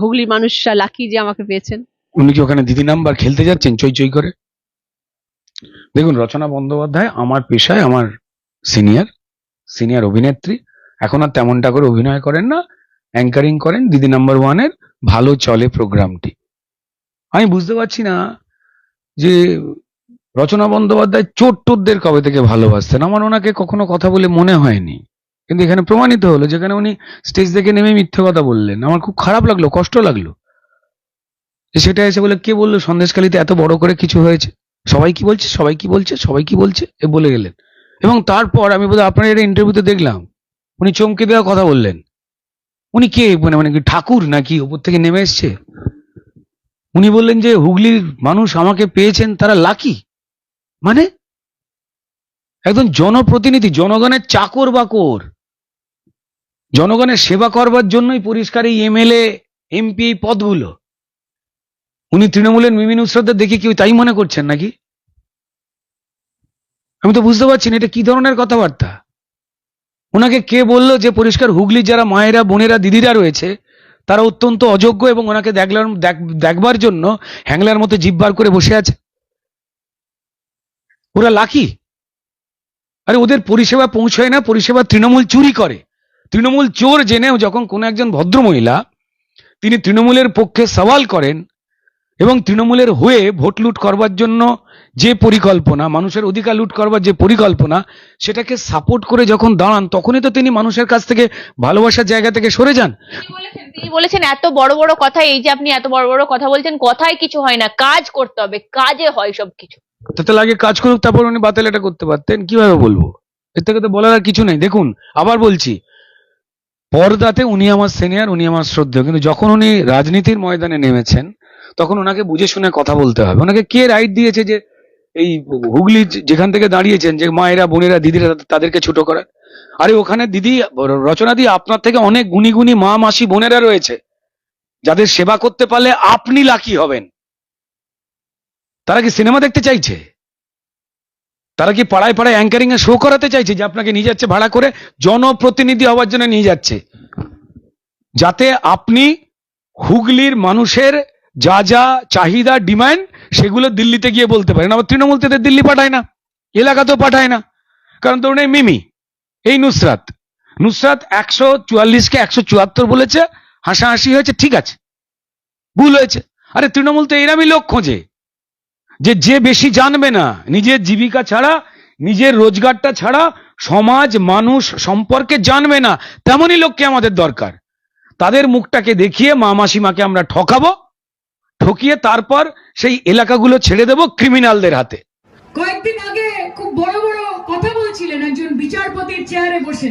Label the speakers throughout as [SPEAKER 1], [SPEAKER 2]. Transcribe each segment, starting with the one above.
[SPEAKER 1] হুগলির মানুষরা লাকি যে আমাকে পেয়েছেন।
[SPEAKER 2] উনি কি ওখানে দিদি নাম্বার খেলতে যাচ্ছেন? চই চই করে? দেখুন, রচনা বন্দ্যোপাধ্যায় আমার পেশায় আমার সিনিয়র সিনিয়র অভিনেত্রী। এখন আর তেমনটা করে অভিনয় করেন না অ্যাঙ্কারিং করেন দিদি নাম্বার ওয়ানের ভালো চলে প্রোগ্রামটি। আমি বুঝতে পারছি না যে রচনা বন্দ্যোপাধ্যায় চোর টোরদের কবে থেকে ভালোবাসতেন? আমার ওনাকে কখনো কথা বলে মনে হয়নি। কিন্তু এখানে প্রমাণিত হলো, যেখানে উনি স্টেজ থেকে নেমে মিথ্যে কথা বললেন। আমার খুব খারাপ লাগল, কষ্ট লাগল। সেটা এসে বলে, কে বলল? সন্দেশখালিতে এত বড় করে কিছু হয়েছে? সবাই কি বলছে? সবাই কি বলছে? সবাই কি বলছে? এ বলে গেলেন। এবং তারপর আমি বোধহয় আপনার এটা ইন্টারভিউতে দেখলাম, উনি চমকে দেওয়া কথা বললেন। উনি কে? মানে মানে ঠাকুর নাকি উপর থেকে নেমে এসছে? উনি বললেন যে, হুগলির মানুষ আমাকে পেয়েছেন, তারা লাকি। মানে একদম জনপ্রতিনিধি, জনগণের চাকর বাকর। জনগণের সেবা করবার জন্যই পরিষ্কার এই এমএলএ, এমপি পদগুলো। উনি তৃণমূলের মিমি নুসরতদের দেখে কেউ তাই মনে করছেন নাকি? আমি তো বুঝতে পারছি না, এটা কি ধরনের কথাবার্তা? ওনাকে কে বলল যে পরিষ্কার হুগলির যারা মায়েরা, বোনেরা, দিদিরা রয়েছে, তারা অত্যন্ত অযোগ্য এবং ওনাকে দেখলার দেখ- দেখবার জন্য হ্যাংলার মতো জিব্বার করে বসে আছে। ওরা লাকি? আরে ওদের পরিষেবা পৌঁছয় না, পরিষেবা তৃণমূল চুরি করে। তৃণমূল চোর জেনেও যখন কোনো একজন ভদ্রমহিলা তিনি তৃণমূলের পক্ষে সওয়াল করেন এবং তৃণমূলের হয়ে ভোট লুট করবার জন্য যে পরিকল্পনা, মানুষের অধিকার লুট করবার যে পরিকল্পনা, সেটাকে সাপোর্ট করে যখন দাঁড়ান, তখনই তো তিনি মানুষের কাছ থেকে ভালোবাসার জায়গা থেকে সরে যান।
[SPEAKER 3] তিনি বলেছেন এত বড় বড় কথা, এই যে আপনি এত বড় বড় কথা বলছেন, কথায় কিছু হয় না, কাজ করতে হবে, কাজে হয় সব কিছু
[SPEAKER 2] তাতে লাগে কাজ করুক, তারপর উনি বাতিল এটা করতে পারতেন। কীভাবে বলব? এর থেকে তো বলার আর কিছু নেই। দেখুন, আবার বলছি, পর্দাতে উনি আমার সিনিয়র উনি আমার শ্রদ্ধেয়। কিন্তু যখন উনি রাজনীতির ময়দানে নেমেছেন, তখন ওনাকে বুঝে শুনে কথা বলতে হবে। ওনাকে কে রাইট দিয়েছে যে এই হুগলি যেখান থেকে দাঁড়িয়েছেন, যে মায়েরা, বোনেরা, দিদিরা তাদেরকে ছোট করার? আরে ওখানে দিদি, রচনা দি আপনার থেকে অনেক গুণী গুণী মা, মাসি, বোনেরা রয়েছে। যাদের সেবা করতে পারলে আপনি লাকি হবেন। তারা কি সিনেমা দেখতে চাইছে? তারা কি পাড়ায় পাড়ায় অ্যাঙ্কারিং এ শো করাতে চাইছে যে আপনাকে নিয়ে যাচ্ছে ভাড়া করে জনপ্রতিনিধি হওয়ার জন্য নিয়ে যাচ্ছে? যাতে আপনি হুগলির মানুষের যা যা চাহিদা ডিমান্ড সেগুলো দিল্লিতে গিয়ে বলতে পারেন। আবার তৃণমূল তো দিল্লি পাঠায় না এলাকাতেও পাঠায় না। কারণ ধরুন এই মিমি, এই নুসরাত। নুসরাত একশো চুয়াল্লিশকে একশো চুয়াত্তর বলেছে, হাসাহাসি হয়েছে, ঠিক আছে, ভুল হয়েছে। আরে তৃণমূল তো এরামই লোক খোঁজে। যে যে বেশি জানবে না, নিজের জীবিকা ছাড়া, নিজের রোজগারটা ছাড়া সমাজ, মানুষ সম্পর্কে জানবে না, তেমনই লোককে আমাদের দরকার। তাদের মুখটাকে দেখিয়ে মা মাসিমাকে আমরা ঠকাবো, ঠকিয়ে তারপর সেই এলাকাগুলো ছেড়ে দেব ক্রিমিনালদের হাতে।
[SPEAKER 4] কয়েকদিন আগে খুব বড় বড় কথা বলছিলেন একজন বিচারপতির চেয়ারে বসে।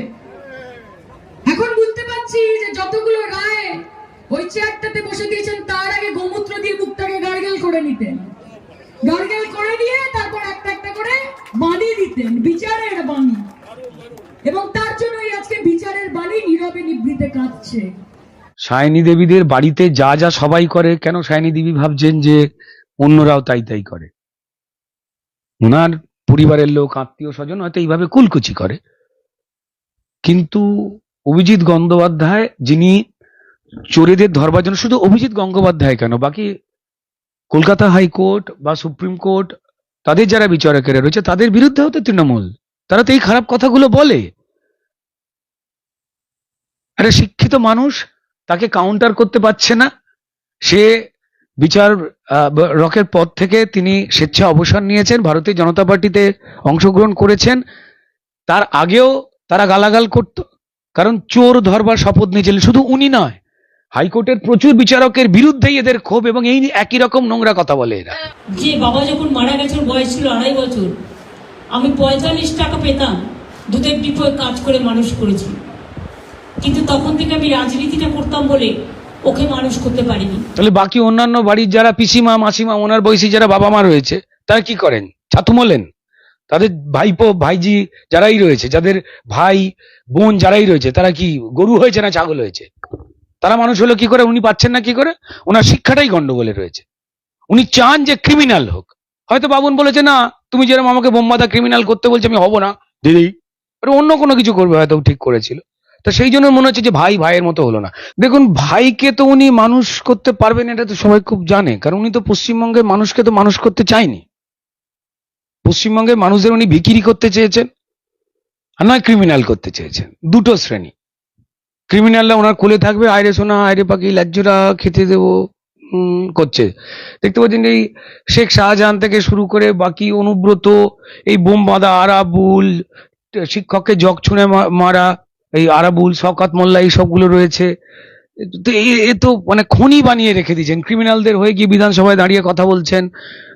[SPEAKER 4] এখন বুঝতে পারছি যে যতগুলো রায় ওই চেয়ারটাতে বসে দিয়েছেন, তার আগে গোমূত্র দিয়ে মুখটাকে গার্গেল করে নিতেন। গার্গেল করে দিয়ে তারপর একটা একটা করে বাণী দিতেন বিচারের বাণী। এবং তার জন্যই আজকে বিচারের বাণী নীরবে নিভৃতে কাঁদছে।
[SPEAKER 2] সায়নী দেবীদের বাড়িতে যা যা সবাই করে, কেন সায়নী দেবী ভাবছেন যে অন্যরাও তাই তাই করে? ওনার পরিবারের লোক আত্মীয় স্বজন হয়তো এইভাবে কুলকুচি করে। কিন্তু অভিজিৎ গঙ্গোপাধ্যায়, যিনি চোরেদের ধরবার জন্য, শুধু অভিজিৎ গঙ্গোপাধ্যায় কেন? বাকি কলকাতা হাইকোর্ট বা সুপ্রিম কোর্ট, তাদের যারা বিচারকেরা রয়েছে, তাদের বিরুদ্ধেও তো তৃণমূল। তারা তো এই খারাপ কথাগুলো বলে। একটা শিক্ষিত মানুষ তাকে কাউন্টার করতে পারছে না। সে বিচার রকের পদ থেকে তিনি স্বেচ্ছা অবসর নিয়েছেন, ভারতীয় জনতা পার্টিতে অংশগ্রহণ করেছেন। তার আগেও তারা গালাগাল করত। কারণ চোর ধরবার শপথ নিয়েছিলেন। শুধু উনি নয় হাইকোর্টের প্রচুর বিচারকের বিরুদ্ধেই এদের ক্ষোভ এবং এই একই রকম নোংরা কথা বলে এরা।
[SPEAKER 5] যে বাবা যখন মারা গেছে ওর বয়স ছিল আড়াই বছর। আমি পঁয়তাল্লিশ টাকা পেতাম দুধের ডিপোয় কাজ করে মানুষ করেছি। কিন্তু তখন থেকে আমি রাজনীতিটা করতাম বলে ওকে মানুষ করতে পারিনি।
[SPEAKER 2] তাহলে বাকি অন্যান্য বাড়ির যারা পিসিমা মাসিমা ওনার বয়সী যারা বাবা মা রয়েছে তারা কি করেন? ছাতু মোলেন তাদের ভাইপো ভাইজি যারাই রয়েছে যাদের ভাই বোন যারাই রয়েছে তারা কি গরু হয়েছে না ছাগল হয়েছে? তারা মানুষ হলো কি করে? উনি পাচ্ছেন না কি করে? ওনার শিক্ষাটাই গন্ডগোলে রয়েছে। উনি চান যে ক্রিমিনাল হোক। হয়তো বাবুন বলেছে না তুমি যেরকম আমাকে বোম্বাদা ক্রিমিনাল করতে বলছে আমি হব না। দিদি। আর অন্য কোনো কিছু করবে হয়তো ঠিক করেছিল। তা সেই জন্য মনে হচ্ছে যে ভাই ভাইয়ের মতো হলো না। দেখুন ভাইকে তো উনি মানুষ করতে পারবেন এটা তো সবাই খুব জানে। কারণ উনি তো পশ্চিমবঙ্গের মানুষকে তো মানুষ করতে চায়নি। পশ্চিমবঙ্গের মানুষদের উনি বিক্রি করতে চেয়েছেন আর নয় ক্রিমিনাল করতে চেয়েছেন। দুটো শ্রেণি। ক্রিমিনালরা ওনার কোলে থাকবে আয়রে সোনা আয়রে পাখি লাজ্জরা খেতে দেবো করছে। দেখতে পাচ্ছেন এই শেখ শাহজাহান থেকে শুরু করে বাকি অনুব্রত, এই বোম বাঁধা আরাবুল, শিক্ষককে জগ ছুঁড়ে মারা, এই আরাবুল, শওকাত মোল্লা, এই সবগুলো রয়েছে। তো এ- তো মানে খনি বানিয়ে রেখে দিয়েছেন। ক্রিমিনালদের হয়ে গিয়ে বিধানসভায় দাঁড়িয়ে কথা বলছেন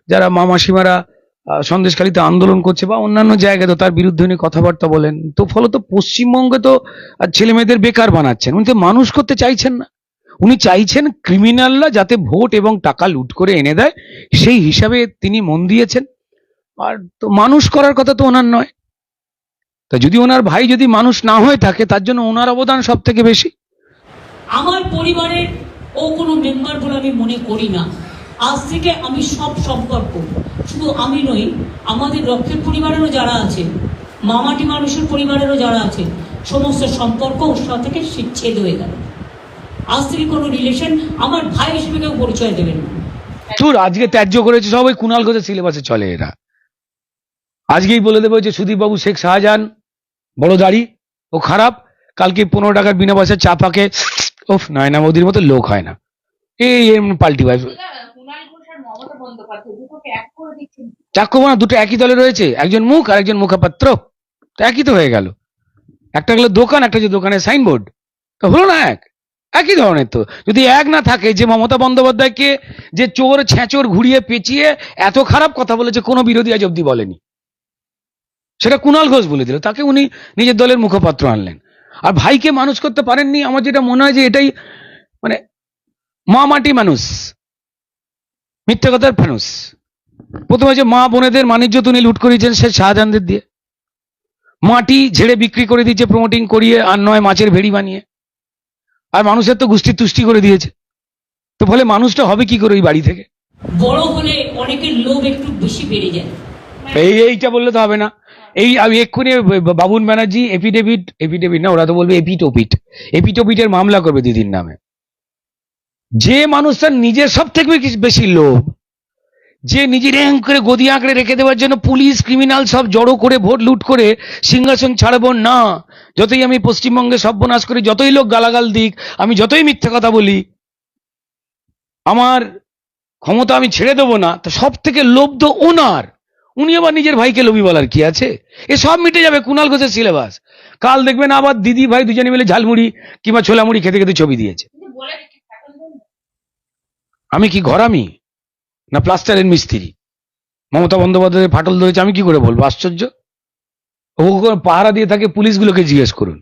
[SPEAKER 2] যারা মামাসীমারা। সন্দেশখালীতে আন্দোলন করছে বা অন্যান্য জায়গায় তো তার বিরুদ্ধে উনি কথাবার্তা বলেন। তো ফলত পশ্চিমবঙ্গে তো ছেলে মেয়েদের বেকার বানাচ্ছেন। উনি তো মানুষ করতে চাইছেন না। উনি চাইছেন ক্রিমিনালরা যাতে ভোট এবং টাকা লুট করে এনে দেয়, সেই হিসাবে তিনি মন দিয়েছেন। আর তো মানুষ করার কথা তো ওনার নয়। তা যদি ওনার ভাই যদি মানুষ না হয়ে থাকে, তার জন্য ওনার অবদান সব থেকে বেশি।
[SPEAKER 5] আমার পরিবারের ও কোনো মেম্বার বলে আমি মনে করি না। আজ থেকে আমি সব সম্পর্ক। শুধু আমি নই, আমাদের রক্ষের পরিবারেরও যারা আছে, মামাটি মানুষের পরিবারেরও যারা আছে, সমস্ত সম্পর্ক ওর থেকে ছেদ হয়ে গেল। আজ থেকে কোনো রিলেশন আমার ভাই হিসেবে কেউ পরিচয় দেবেন না।
[SPEAKER 2] আজকে ত্যায্য করেছে সবাই, কুণাল ঘোষের সিলেবাসে চলে এরা। আজকেই বলে দেবো যে সুদীপ বাবু শেখ শাহজাহান, বড় দাড়ি, ও খারাপ। কালকে পনেরো টাকার বিনা পয়সা চা পাকে ওফ নয়না মোদির মতো লোক হয় না। এই, পাল্টি ভাই। চাক্ষু না দুটো একই দলে রয়েছে, একজন মুখ আর একজন মুখপাত্র। একই তো হয়ে গেল। একটা গেলো দোকান, একটা যে দোকানের সাইনবোর্ড। তো হলো না এক? একই ধরনের তো। যদি এক না থাকে, যে মমতা বন্দ্যোপাধ্যায়কে যে চোর ছ্যাঁচোর ঘুরিয়ে পেঁচিয়ে এত খারাপ কথা বলেছে, কোনো বিরোধী আজ অব্দি বলেনি। সেটা কুণাল ঘোষ বলে দিল। তাকে উনি নিজের দলের মুখপাত্র আনলেন। আর ভাইকে মানুষ করতে পারেননি, আমার যেটা মনে হয় যে এটাই মানে মা মাটি মানুষ। মিথ্যে কথার ফানুষ প্রথমে যে মা বোনেদের মানিজ্য তিনি লুট করিয়েছেন সে শাহজাহানদের দিয়ে। মাটি ঝেড়ে বিক্রি করে দিয়েছে প্রমোটিং করিয়ে আর নয় মাছের ভেড়ি বানিয়ে। আর মানুষের তো গুষ্টি তুষ্টি করে দিয়েছে। তো ফলে মানুষটা হবে কি করে ওই বাড়ি থেকে?
[SPEAKER 5] বড় হলে অনেকের লোভ একটু বেশি বেড়ে যায়।
[SPEAKER 2] এই এইটা বললে তো হবে না। এই আমি এক্ষুনি বাবুন ব্যানার্জি এফিডেভিট এফিডেভিট না ওরা তো বলবে এপিটোপিট। এপিটোপিটের মামলা করবে দিদির নামে। যে মানুষটার নিজের সব থেকে বেশি- লোভ, যে নিজের র্যাঙ্ক করে গদি আঁকড়ে রেখে দেওয়ার জন্য পুলিশ, ক্রিমিনাল সব জড়ো করে, ভোট লুট করে সিংহাসন ছাড়বো, না। যতই আমি পশ্চিমবঙ্গে সর্বনাশ করি, যতই লোক গালাগাল দিক, আমি যতই মিথ্যে কথা বলি, আমার ক্ষমতা আমি ছেড়ে দেবো না। তো সব থেকে লোভ তো ওনার উনি আবার নিজের ভাইকে লোভী বলার কি আছে? এ সব মিটে যাবে কুণাল ঘোষের সিলেবাস। কাল দেখবেন আবার দিদি ভাই দুজনে মিলে ঝালমুড়ি কিংবা ছোলামুড়ি খেতে খেতে ছবি দিয়েছে। আমি কি ঘরামি? না প্লাস্টারের মিস্ত্রি? মমতা বন্দ্যোপাধ্যায় ফাটল ধরেছে, আমি কি করে বলব? আশ্চর্য? ও পাহারা দিয়ে থাকে পুলিশগুলোকে জিজ্ঞেস করুন।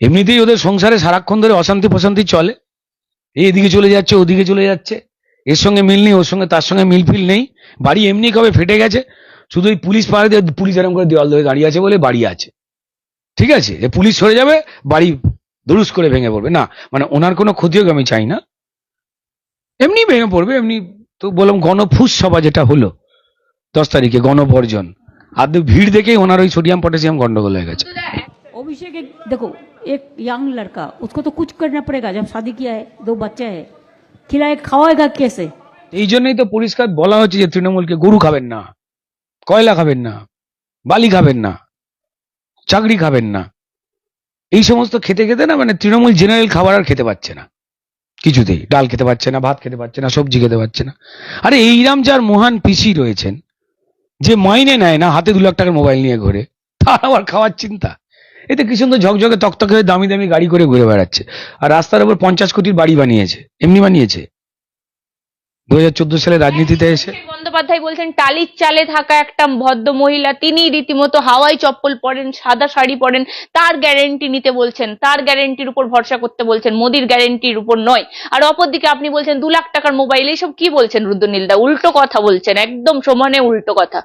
[SPEAKER 2] এমনিতেই ওদের সংসারে সারাক্ষণ ধরে অশান্তি প্রশান্তি চলে। এই এদিকে চলে যাচ্ছে, ওদিকে চলে যাচ্ছে। এর সঙ্গে মিল নেই, ওর সঙ্গে তার সঙ্গে মিলফিল নেই। বাড়ি এমনি কবে ফেটে গেছে? শুধু ওই পুলিশ পাহারা দিয়ে পুলিশ এরকম করে দেওয়াল ধরে দাঁড়িয়ে আছে বলে বাড়ি আছে। ঠিক আছে? যে পুলিশ সরে যাবে, বাড়ি দুরুস করে ভেঙে পড়বে। না মানে ওনার কোনো ক্ষতি হোক আমি চাই না। এমনি ভেঙে পড়বে এমনি তো বললাম গণফুস সভা যেটা হলো দশ তারিখে গণবর্জন আর ভিড় দেখেই ওনার ওই সোডিয়াম পটাশিয়াম গন্ডগোল হয়ে গেছে
[SPEAKER 6] अभिषेक एक देखो एक यंग लड़का उसको तो कुछ करना पड़ेगा जब शादी किया है दो बच्चे है खिलाए खावाएगा कैसे
[SPEAKER 2] এই জন্যই তো পরিষ্কার বলা হচ্ছে যে তৃণমূলকে গরু খাবেন না কয়লা খাবেন না বালি খাবেন না চাকরি খাবেন না এই সমস্ত খেতে খেতে না মানে তৃণমূল জেনারেল খাবার আর খেতে পাচ্ছে না কিছুতেই। ডাল খেতে পারছে না, ভাত খেতে পারছে না, সবজি খেতে পারছে না। আরে এইরাম যার মহান পিসি রয়েছেন, যে মাইনে নেয় না হাতে দু লাখ টাকার মোবাইল নিয়ে ঘুরে, তার আবার খাওয়ার চিন্তা। এতে কি সুন্দর ঝকঝকে তকতকে দামি দামি গাড়ি করে ঘুরে বেড়াচ্ছে। আর রাস্তার উপর পঞ্চাশ কোটির বাড়ি বানিয়েছে, এমনি বানিয়েছে। দু হাজার চোদ্দ সালে রাজনীতিতে এসে
[SPEAKER 3] বন্দ্যোপাধ্যায় বলছেন টালির চালে থাকা একটা ভদ্র মহিলা তিনি রীতিমতো হাওয়াই চপ্পল পরেন সাদা শাড়ি পরেন তার গ্যারেন্টি নিতে বলছেন তার গ্যারেন্টির উপর ভরসা করতে বলছেন মোদির গ্যারেন্টির উপর নয়। আর অপরদিকে আপনি বলছেন দু লাখ টাকার মোবাইল এইসব কি বলছেন রুদ্রনীলদা উল্টো কথা বলছেন একদম সমানে উল্টো কথা।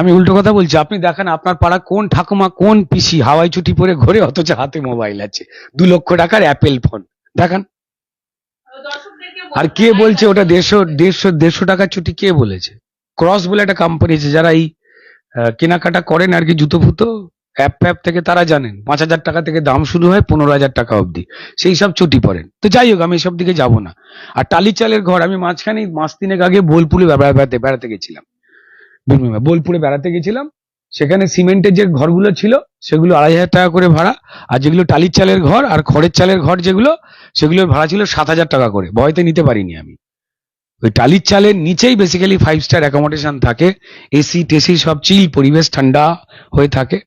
[SPEAKER 2] আমি উল্টো কথা বলছি আপনি দেখেন আপনার পাড়া কোন ঠাকুমা কোন পিসি হাওয়াই ছুটি পরে ঘরে অথচ হাতে মোবাইল আছে। দু লক্ষ টাকার অ্যাপেল ফোন দেখান। আর কে বলছে ওটা দেড়শো দেড়শো দেড়শো টাকার ছুটি কে বলেছে? ক্রস বলে একটা কোম্পানি আছে যারা এই কেনাকাটা করেন আর কি জুতো ফুতো অ্যাপ ফ্যাপ থেকে তারা জানেন। পাঁচ হাজার টাকা থেকে দাম শুরু হয় পনেরো হাজার টাকা অবধি। সেই সব চটি পড়েন। তো যাই হোক আমি এসব দিকে যাব না। আর টালি চালের ঘর আমি মাঝখানে মাস তিনেক আগে বোলপুরে বেড়া- বেড়াতে বেড়াতে গেছিলাম? বোলপুরে বেড়াতে গেছিলাম। সেখানে সিমেন্টের যে ঘরগুলো ছিল, সেগুলো আড়াই হাজার টাকা করে ভাড়া। আর যেগুলো টালির চালের ঘর আর খড়ের চালের ঘর যেগুলো, সেগুলোর ভাড়া ছিল সাত হাজার টাকা করে। ভয়তে নিতে পারিনি আমি। ওই টালির চালের নিচেই বেসিক্যালি ফাইভ স্টার অ্যাকোমোডেশন থাকে। এসি টেসি সব চিল পরিবেশ ঠান্ডা হয়ে থাকে।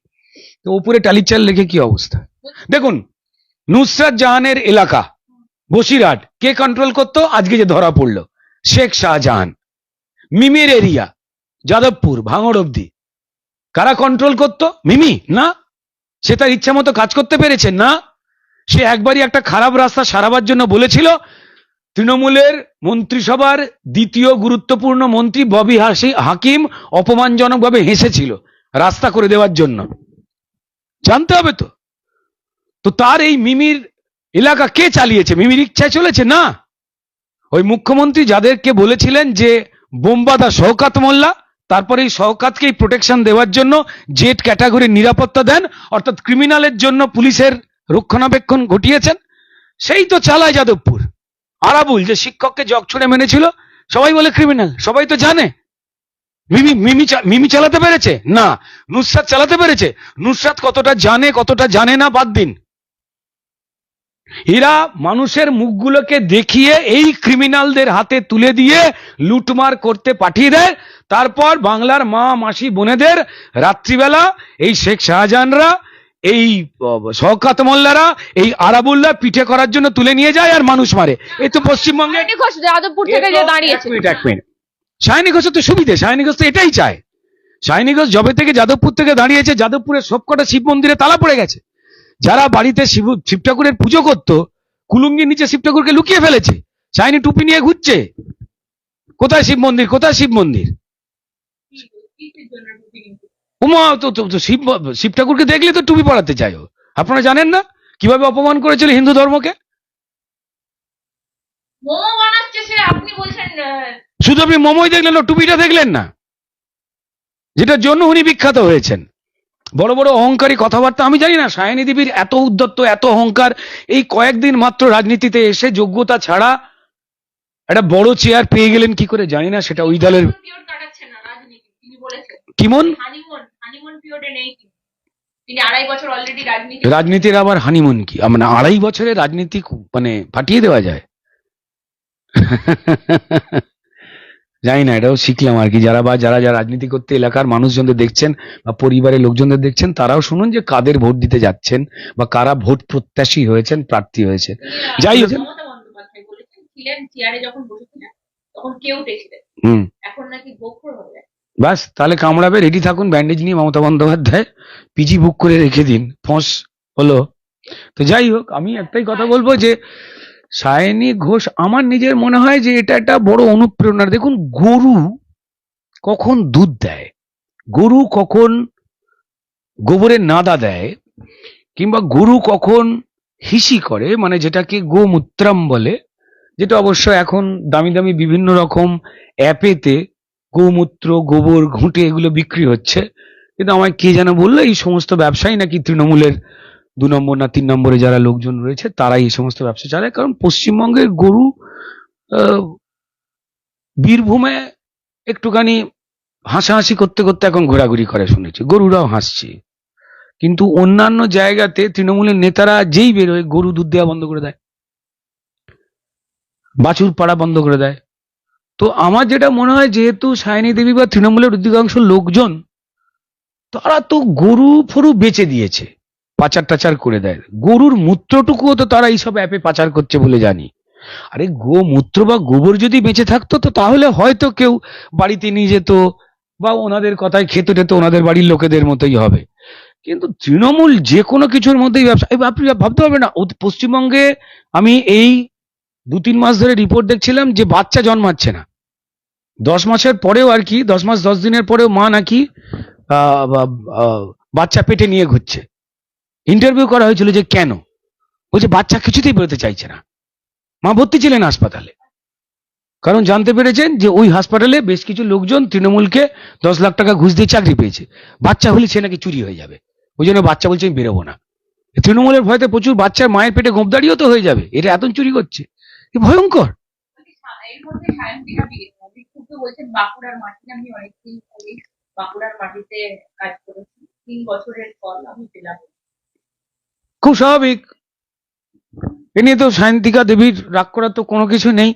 [SPEAKER 2] তো উপরে টালির চাল রেখে কি অবস্থা? দেখুন, নুসরাত জাহানের এলাকা, বসিরহাট, কে কন্ট্রোল করতো? আজকে যে ধরা পড়ল, শেখ শাহজাহান। মিমের এরিয়া যাদবপুর, ভাঙড় অব্দি কারা কন্ট্রোল করতো? মিমি, না? সে তার ইচ্ছা মতো কাজ করতে পেরেছে, না? সে একবারই একটা খারাপ রাস্তা সারাবার জন্য বলেছিল। তৃণমূলের মন্ত্রিসভার দ্বিতীয় গুরুত্বপূর্ণ মন্ত্রী ববি হাসি, হাকিম অপমানজনকভাবে হেসেছিল রাস্তা করে দেওয়ার জন্য। জানতে হবে তো। তো তার এই মিমির এলাকা কে চালিয়েছে? মিমির ইচ্ছায় চলেছে, না? ওই মুখ্যমন্ত্রী যাদেরকে বলেছিলেন যে বোমবাদা শওকাত মোল্লা তারপরে এই শওকাতকেই প্রোটেকশন দেওয়ার জন্য জেট ক্যাটাগরির নিরাপত্তা দেন, অর্থাৎ ক্রিমিনালের জন্য পুলিশের রক্ষণাবেক্ষণ ঘটিয়েছেন। সেই তো চালায় যাদবপুর। আরাবুল যে শিক্ষককে জগ ছুড়ে মেনেছিল সবাই বলে ক্রিমিনাল সবাই তো জানে। মিমি মিমি মিমি চালাতে পেরেছে? না। নুসরাত চালাতে পেরেছে? নুসরাত কতটা জানে কতটা জানে না, বাদ দিন। এরা মানুষের মুখগুলোকে দেখিয়ে এই ক্রিমিনালদের হাতে তুলে দিয়ে লুটমার করতে পাঠিয়ে দেয়। তারপর বাংলার মা মাসি বোনেদের রাত্রিবেলা এই শেখ শাহজাহানরা এই শওকাত মোল্লারা এই আরাবুল্লাহ পিঠে করার জন্য তুলে নিয়ে যায় আর মানুষ মারে। এই তো পশ্চিমবঙ্গে
[SPEAKER 3] সায়নী ঘোষ যাদবপুর থেকে দাঁড়িয়েছে।
[SPEAKER 2] এক মিনিট এক মিনিট। তো সুবিধে সায়নী ঘোষ তো এটাই চায়। সায়নী ঘোষ জবে থেকে যাদবপুর থেকে দাঁড়িয়েছে যাদবপুরের সবকটা শিব মন্দিরে তালা পড়ে গেছে। যারা বাড়িতে শিব শিব ঠাকুরের পুজো করতো কুলুঙ্গির নিচে শিব ঠাকুরকে লুকিয়ে ফেলেছে। চাইনি টুপি নিয়ে ঘুরছে। কোথায় শিব মন্দির? কোথায় শিব মন্দির? উমা তো শিব শিব ঠাকুরকে দেখলে তো টুপি পড়াতে চাই আপনারা জানেন না? কীভাবে অপমান করেছিল হিন্দু ধর্মকে? শুধু আপনি মোমোই দেখলেন টুপিটা দেখলেন না। যেটার জন্য উনি বিখ্যাত হয়েছেন। বড় বড় অহংকারী কথাবার্তা আমি জানি না সায়নী দেবীর এত উদ্যত্ত এত অহংকার এই কয়েকদিন মাত্র রাজনীতিতে এসে যোগ্যতা ছাড়া একটা বড় চেয়ার পেয়ে গেলেন কি করে জানি না সেটা ওই দলের কিমন? রাজনীতির আবার হানিমুন কি? মানে আড়াই বছরে রাজনীতি মানে ফাটিয়ে দেওয়া যায়। জানি না এটাও শিখলাম আর কি। যারা বা যারা যারা রাজনীতি করতে এলাকার মানুষজনদের দেখছেন বা পরিবারের লোকজনদের দেখছেন তারাও শুনুন যে কাদের ভোট দিতে যাচ্ছেন বা কারা ভোট প্রত্যাশী হয়েছেন প্রার্থী হয়েছেন। যাই হোক। বাস তাহলে কামড়াবে রেডি থাকুন ব্যান্ডেজ নিয়ে মমতা বন্দ্যোপাধ্যায় পিজি বুক করে রেখে দিন ফস হলো। তো যাই হোক আমি একটাই কথা বলব যে সায়নী ঘোষ, আমার নিজের মনে হয় যে এটা একটা বড় অনুপ্রেরণা। দেখুন, গরু কখন দুধ দেয়? গরু কখন গোবরের নাদা দেয়? কিংবা গরু কখন হিসি করে মানে যেটাকে গোমূত্রাম বলে, যেটা অবশ্য এখন দামি দামি বিভিন্ন রকম অ্যাপেতে গোমূত্র, গোবর, ঘুঁটে এগুলো বিক্রি হচ্ছে। কিন্তু আমায় কে যেন বলল, এই সমস্ত ব্যবসায়ী নাকি তৃণমূলের দু নম্বর না তিন নম্বরে যারা লোকজন রয়েছে, তারাই এই সমস্ত ব্যবসা চালায়। কারণ পশ্চিমবঙ্গের গরু বীরভূমে একটুখানি হাসাহাসি করতে করতে এখন ঘোরাঘুরি করে শুনেছি। গরুরাও হাসছে। কিন্তু অন্যান্য জায়গাতে তৃণমূলের নেতারা যেই বেরোয় গরু দুধ দেওয়া বন্ধ করে দেয়, বাছুর পাড়া বন্ধ করে দেয়। তো আমার যেটা মনে হয়, যেহেতু সায়নী দেবী বা তৃণমূলের অধিকাংশ লোকজন, তারা তো গরু ফরু বেচে দিয়েছে। পাচার টাচার করে দেয়। গরুর মূত্রটুকুও তো তারা এইসব অ্যাপে পাচার করছে বলে জানি। আরে গোমূত্র বা গোবর যদি বেঁচে থাকতো তো তাহলে হয়তো কেউ বাড়িতে নিয়ে যেত বা ওনাদের কথায় খেতে টেত ওনাদের বাড়ির লোকেদের মতোই হবে। কিন্তু তৃণমূল যে কোনো কিছুর মধ্যেই ব্যবসা আপনি ভাবতে পারবেন না পশ্চিমবঙ্গে আমি এই দু তিন মাস ধরে রিপোর্ট দেখছিলাম যে বাচ্চা জন্মাচ্ছে না। দশ মাসের পরেও আর কি, দশ মাস, দশ দিনের পরেও মা নাকি বাচ্চা পেটে নিয়ে ঘুরছে। ইন্টারভিউ করা হয়েছিল যে কেন? বলছে, বাচ্চা কিছুতেই বেরোতে চাইছে না। মা ভর্তি ছিলেন হাসপাতালে। কারণ জানতে পেরেছেন যে ওই হাসপাতালে বেশ কিছু লোকজন তৃণমূলকে দশ লাখ টাকা ঘুষ দিয়ে চাকরি পেয়েছে। বাচ্চা হলে সে নাকি চুরি হয়ে যাবে। ওই জন্য বাচ্চা বলছে, আমি বেরোবো না। তৃণমূলের ভয়তে প্রচুর বাচ্চার মায়ের পেটে গোপদারিও তো হয়ে যাবে। এটা এত চুরি করছে। ভয়ঙ্কর।
[SPEAKER 3] বাঁকুড়ার মাটিতে কাজ করেছি। তিন বছরের ফল আমি পেলাম।
[SPEAKER 2] খুব স্বাভাবিক। এ নিয়ে তো সায়ন্তিকা দেবীর রাগ করার তো কোনো কিছু নেই।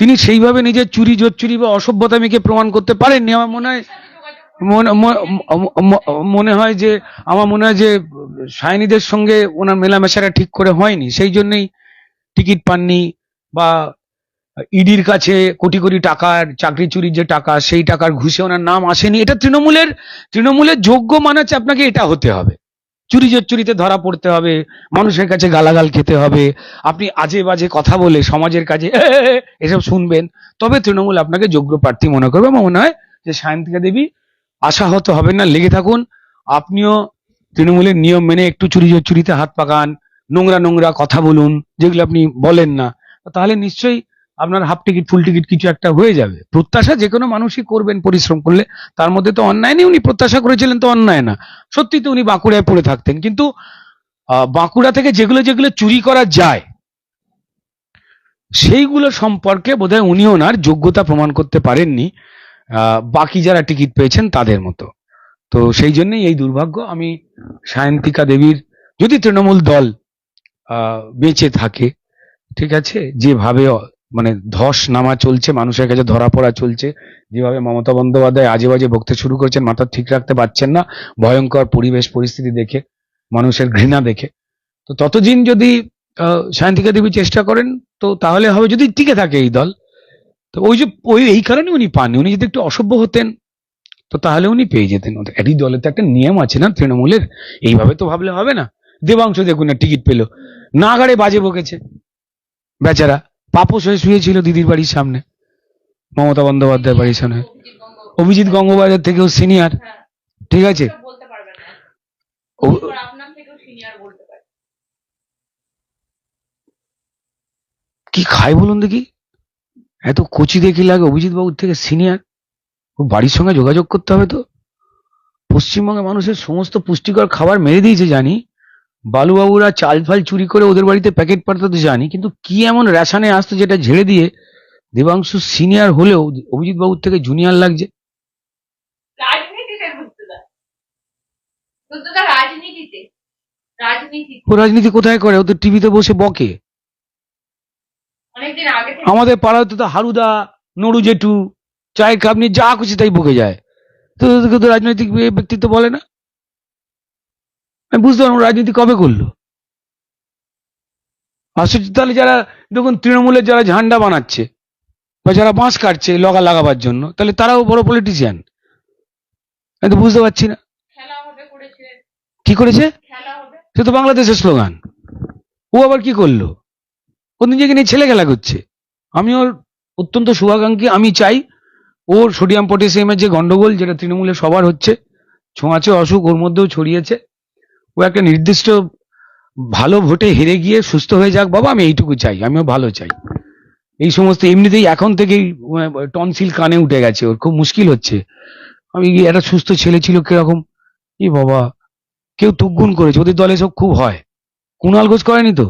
[SPEAKER 2] তিনি সেইভাবে নিজের চুরি, জোচ্চুরি বা অসভ্যতামিকে প্রমাণ করতে পারেননি। আমার মনে হয় মনে হয় যে আমার মনে হয় যে সায়নীদের সঙ্গে ওনার মেলামেশাটা ঠিক করে হয়নি। সেই জন্যই টিকিট পাননি বা ইডির কাছে কোটি কোটি টাকার চাকরি চুরির যে টাকা, সেই টাকার ঘুষে ওনার নাম আসেনি। এটা তৃণমূলের তৃণমূলের যোগ্য মানাচ্ছে আপনাকে এটা হতে হবে। চুরি চুরিতে ধরা পড়তে হবে, মানুষের কাছে গালাগাল খেতে হবে। আপনি আজে বাজে কথা বলে সমাজের কাছে এসব শুনবেন, তবে তৃণমূল আপনাকে যোগ্য প্রার্থী মনে করবে আমার মনে হয় যে সায়ন্তিকা দেবী আশাহত হবেন না, লেগে থাকুন। আপনিও তৃণমূলের নিয়ম মেনে একটু চুরি চুরিতে হাত পাকান, নোংরা নোংরা কথা বলুন, যেগুলো আপনি বলেন না, তাহলে নিশ্চয়ই আপনার হাফ টিকিট, ফুল টিকিট কিছু একটা হয়ে যাবে। প্রত্যাশা যে কোনো মানুষই করবেন পরিশ্রম করলে। তার মধ্যে তো অন্যায় নেই উনি প্রত্যাশা করেছিলেন তো অন্যায় না। সত্যি তো উনি বাঁকুড়ায় পড়ে থাকতেন। কিন্তু বাঁকুড়া থেকে যেগুলো যেগুলো চুরি করা যায়, সেইগুলো সম্পর্কে বোধহয় উনি ওনার যোগ্যতা প্রমাণ করতে পারেননি। বাকি যারা টিকিট পেয়েছেন তাদের মতো। তো সেই জন্যই এই দুর্ভাগ্য আমি সায়ন্তিকা দেবীর, যদি তৃণমূল দল বেঁচে থাকে, ঠিক আছে? যেভাবে মানে ধস নামা চলছে, মানুষের কাছে ধরা পড়া চলছে। যেভাবে মমতা বন্দ্যোপাধ্যায় আজে বাজে বকতে শুরু করেছেন, মাথা ঠিক রাখতে পারছেন না, ভয়ঙ্কর পরিবেশ পরিস্থিতি দেখে, মানুষের ঘৃণা দেখে। তো ততদিন যদি সায়ন্তিকা দেবী চেষ্টা করেন, তো তাহলে হবে যদি টিকে থাকে এই দল। তো ওই যে, ওই, এই কারণে উনি পাননি। উনি যদি একটু অসভ্য হতেন, তো তাহলে উনি পেয়ে যেতেন। এই দলে তো একটা নিয়ম আছে না তৃণমূলের? এইভাবে তো ভাবলে হবে না। দেবাংশ দেখুন না টিকিট পেল। না গাড়ে বাজে বকেছে। বেচারা। পাপস হয়ে শুয়েছিল দিদির বাড়ির সামনে মমতা বন্দ্যোপাধ্যায়ের বাড়ির সামনে। অভিজিৎ গঙ্গোপাধ্যায়ের থেকেও সিনিয়র ঠিক আছে? কি খায় বলুন দেখি? এত কচি দেখি লাগে অভিজিৎ বাবুর থেকে সিনিয়র ও বাড়ির সঙ্গে যোগাযোগ করতে হবে তো? পশ্চিমবঙ্গে মানুষের সমস্ত পুষ্টিকর খাবার মেরে দিয়েছে জানি। বালুবাবুরা চাল ফাল চুরি করে ওদের বাড়িতে প্যাকেট পাঠাতে জানি কিন্তু কি এমন রেশানে আসতো যেটা ঝেড়ে দিয়ে দেবাংশু সিনিয়র হলেও অভিজিৎ বাবুর থেকে জুনিয়র লাগছে? ও রাজনীতি কোথায় করে? ও তো টিভিতে বসে বকে। আমাদের পাড়াতে তো হারুদা নড়ু জেঠু চায়ের কাপ নিয়ে যা খুশি তাই বকে যায়। তো রাজনৈতিক ব্যক্তিত্ব বলে না? আমি বুঝতে পারব রাজনীতি কবে করল। আশ্চর্য তাহলে যারা দেখুন তৃণমূলের যারা ঝান্ডা বানাচ্ছে বা যারা বাঁশ কাটছে লগা লাগাবার জন্য তাহলে তারাও বড় পলিটিশিয়ান আমি তো বুঝতে পারছি না। কি করেছে? সে তো বাংলাদেশের স্লোগান। ও আবার কি করল? ও নিজেকে নিয়ে ছেলে খেলা করছে। আমি ওর অত্যন্ত শুভাকাঙ্ক্ষী। আমি চাই ওর সোডিয়াম পটাশিয়ামের যে গন্ডগোল যেটা তৃণমূলে সবার হচ্ছে ছোঁয়াচে অসুখ ওর মধ্যেও ছড়িয়েছে। ও একটা নির্দিষ্ট ভালো ভোটে হেরে গিয়ে সুস্থ হয়ে যাক, বাবা, আমি এইটুকু চাই, আমিও ভালো চাই। এই সমস্ত এমনিতেই এখন থেকেই টনসিল কানে উঠে গেছে ওর, খুব মুশকিল হচ্ছে। আমি একটা সুস্থ ছেলে ছিল কীরকম, ই বাবা, কেউ তুগুন করেছে, ওদের দলে সব খুব হয়। কুণাল ঘোষ করেনি তো?